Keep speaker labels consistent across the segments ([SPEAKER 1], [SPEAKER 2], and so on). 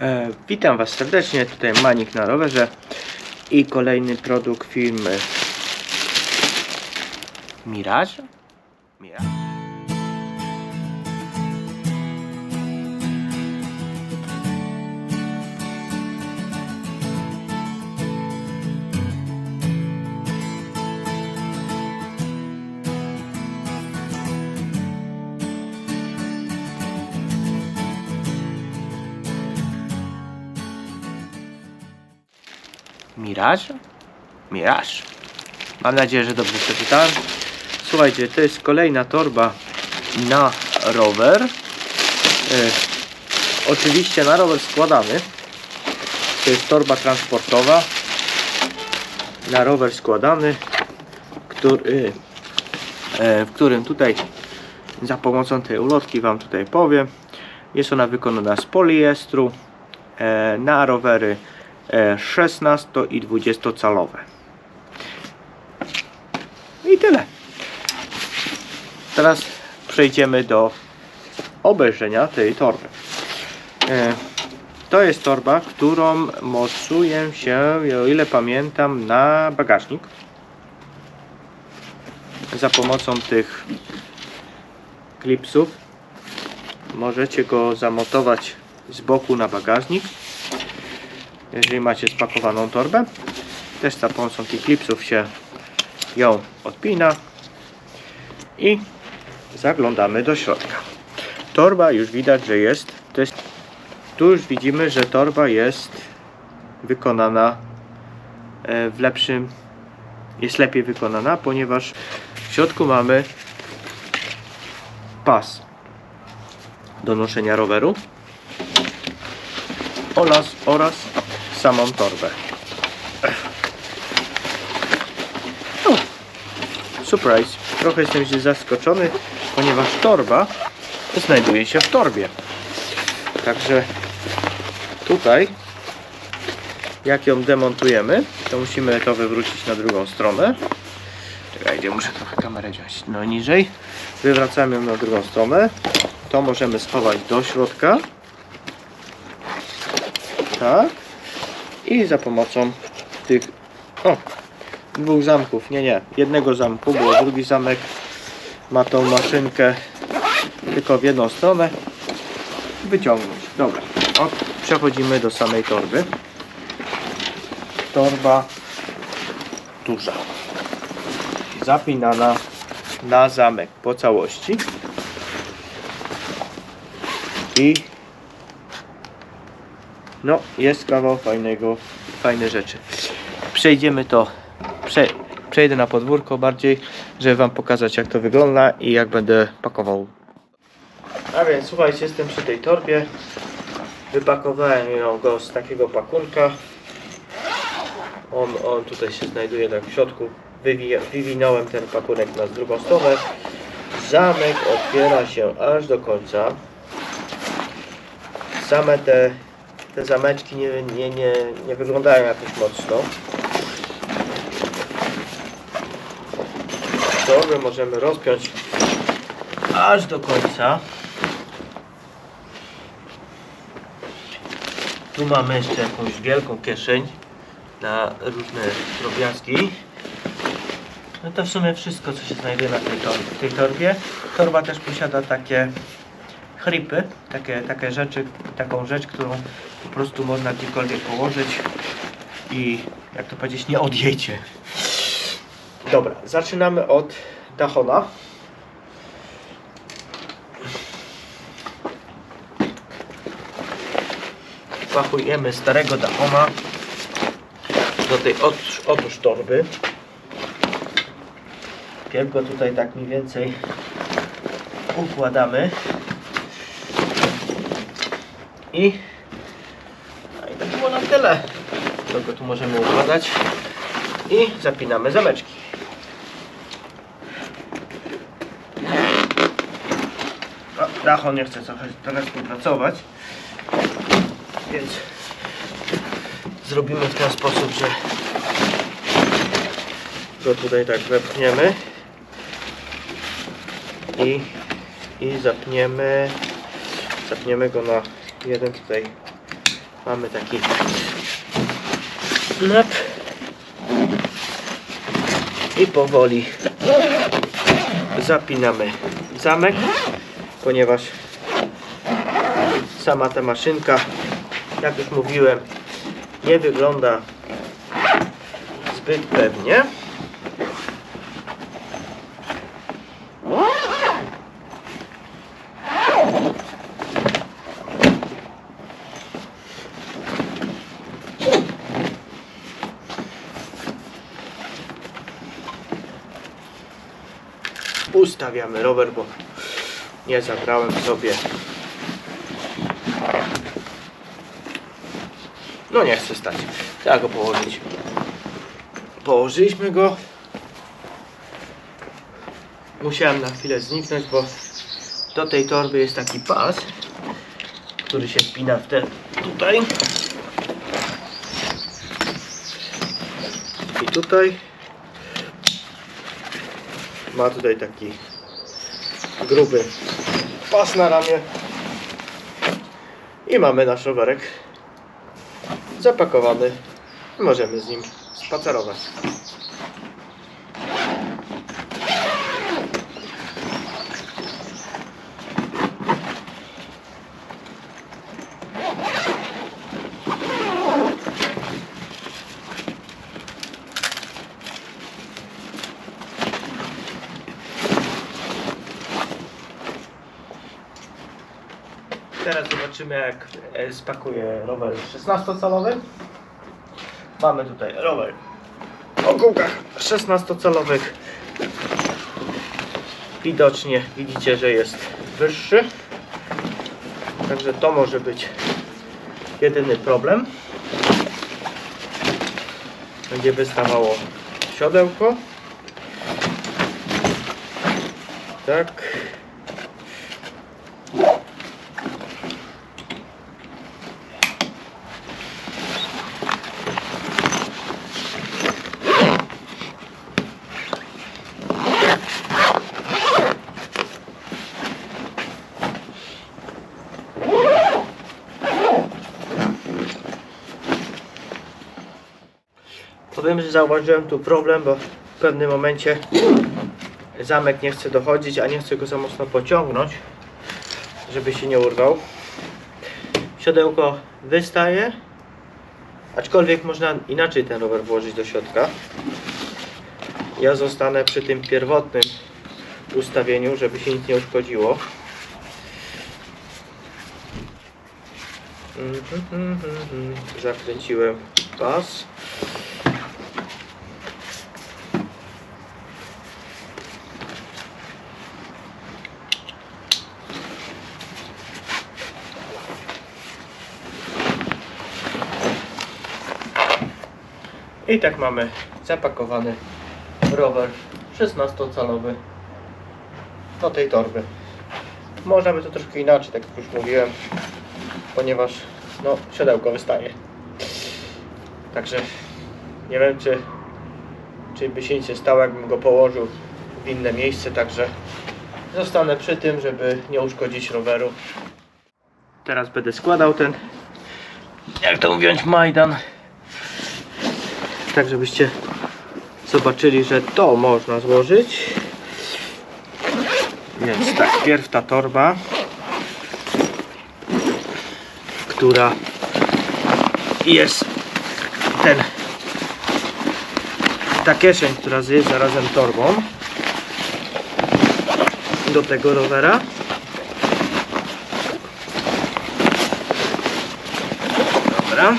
[SPEAKER 1] E, witam Was serdecznie, tutaj Manik na rowerze i kolejny produkt firmy Mirage. Mirage. Mirage? Mirage. Mam nadzieję, że dobrze przeczytałem. Słuchajcie, to jest kolejna torba na rower. E, oczywiście na rower składany. To jest torba transportowa na rower składany, który, e, w którym tutaj za pomocą tej ulotki Wam tutaj powiem. Jest ona wykonana z poliestru e, na rowery e, 16 i 20 calowe. I tyle. Teraz przejdziemy do obejrzenia tej torby. E, To jest torba, którą mocuję się, o ile pamiętam, na bagażnik. Za pomocą tych klipsów możecie go zamontować z boku na bagażnik jeżeli macie spakowaną torbę. Też za pomocą tych klipsów się ją odpina i zaglądamy do środka. Torba już widać, że jest. Tu już widzimy, że torba jest wykonana e, w lepszym, jest lepiej wykonana, ponieważ w środku mamy pas do noszenia roweru oraz, oraz samą torbę. O, surprise. Trochę jestem się zaskoczony, ponieważ torba znajduje się w torbie. Także tutaj, jak ją demontujemy, to musimy to wywrócić na drugą stronę. Czekajcie, muszę trochę kamerę wziąć. No niżej. Wywracamy ją na drugą stronę. To możemy schować do środka. Tak. I za pomocą tych o, dwóch zamków, nie, nie, jednego zamku, bo drugi zamek ma tą maszynkę tylko w jedną stronę wyciągnąć. Dobra, od, przechodzimy do samej torby. Torba duża, zapinana na zamek po całości i no, jest kawał fajnego, fajne rzeczy. Przejdziemy to, prze, przejdę na podwórko bardziej, żeby Wam pokazać jak to wygląda i jak będę pakował. A więc słuchajcie, jestem przy tej torbie. Wypakowałem ją go z takiego pakunka. On, on tutaj się znajduje tak w środku. Wywija, wywinąłem ten pakunek na drugą stronę. Zamek otwiera się aż do końca. Same te te zameczki nie, nie, nie, nie wyglądają jakoś mocno. Torbę możemy rozpiąć aż do końca. Tu mamy jeszcze jakąś wielką kieszeń na różne drobiazgi. No to w sumie wszystko, co się znajduje na tej. W tej torbie. Torba też posiada takie chripy, takie, takie rzeczy, taką rzecz, którą po prostu można gdziekolwiek położyć i jak to powiedzieć, nie odjecie. Dobra, zaczynamy od Dachona. Pakujemy starego Dachona do tej otóż, otóż torby. Pierw go tutaj tak mniej więcej układamy. I, no i to było na tyle. Tego tu możemy układać. I zapinamy zameczki. O, Dachon nie chce trochę, trochę współpracować. Więc zrobimy w ten sposób, że go tutaj tak wepchniemy i, i zapniemy zapniemy go na jeden tutaj Mamy taki nap. I powoli zapinamy zamek, ponieważ sama ta maszynka, jak już mówiłem, nie wygląda zbyt pewnie. Ustawiamy rower, bo nie zabrałem sobie. No nie chcę stać. Trzeba go położyć. Położyliśmy go. Musiałem na chwilę zniknąć, bo do tej torby jest taki pas, który się wpina w te tutaj. I tutaj ma tutaj taki gruby pas na ramię i mamy nasz rowerek zapakowany możemy z nim spacerować. Teraz zobaczymy jak e, spakuję rower 16-calowy. Mamy tutaj rower o kółkach 16-calowych. Widocznie widzicie, że jest wyższy. Także to może być jedyny problem. Będzie wystawało siodełko. Tak. Powiem, że zauważyłem tu problem, bo w pewnym momencie zamek nie chce dochodzić, a nie chcę go za mocno pociągnąć, żeby się nie urwał. Siodełko wystaje, aczkolwiek można inaczej ten rower włożyć do środka. Ja zostanę przy tym pierwotnym ustawieniu, żeby się nic nie uszkodziło. Mhm, mhm, mhm. Zakręciłem pas. I tak mamy zapakowany rower 16-calowy do tej torby. Można by to troszkę inaczej, tak jak już mówiłem, ponieważ no, siodełko wystaje. Także nie wiem, czy, czy by się nic stało, jakbym go położył w inne miejsce, także zostanę przy tym, żeby nie uszkodzić roweru. Teraz będę składał ten, jak to mówiąc, Majdan tak żebyście zobaczyli, że to można złożyć. Więc tak, pierw ta torba, która jest ten ta kieszeń, która jest zarazem torbą do tego rowera. Dobra.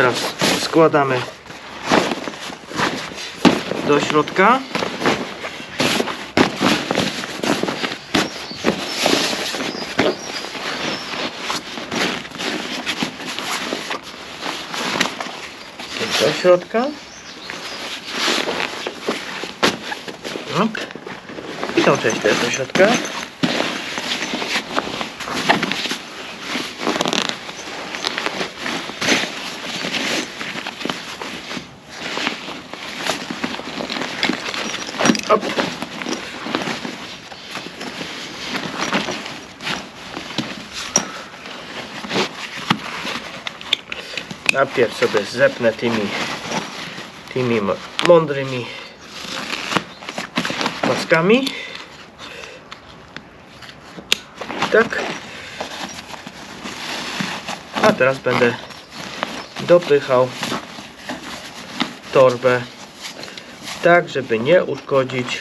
[SPEAKER 1] Teraz składamy do środka. Do środka. Hop. I tą część też do środka. Najpierw sobie zepnę tymi, tymi mądrymi paskami. Tak. A teraz będę dopychał torbę tak, żeby nie uszkodzić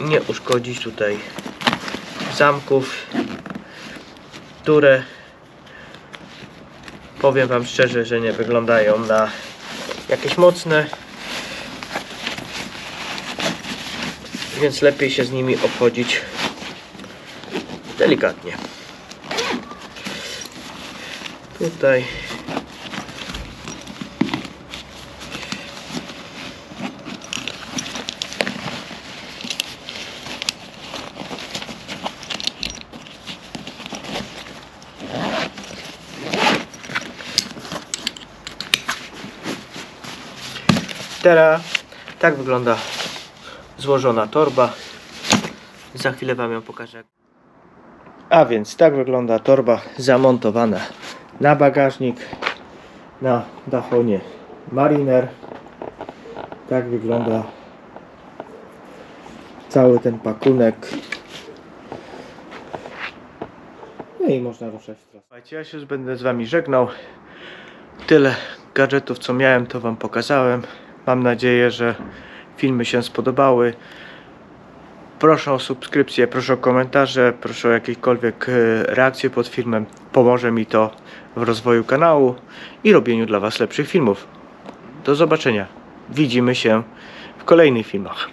[SPEAKER 1] nie uszkodzić tutaj zamków, które powiem Wam szczerze, że nie wyglądają na jakieś mocne, więc lepiej się z nimi obchodzić delikatnie. Tutaj Teraz tak wygląda złożona torba. Za chwilę Wam ją pokażę. A więc tak wygląda torba zamontowana na bagażnik na dachonie Mariner. Tak wygląda cały ten pakunek. No i można ruszać w trasę. Ja się już będę z Wami żegnał. Tyle gadżetów co miałem to Wam pokazałem. Mam nadzieję, że filmy się spodobały. Proszę o subskrypcję, proszę o komentarze, proszę o jakiekolwiek e, reakcje pod filmem. Pomoże mi to w rozwoju kanału i robieniu dla Was lepszych filmów. Do zobaczenia. Widzimy się w kolejnych filmach.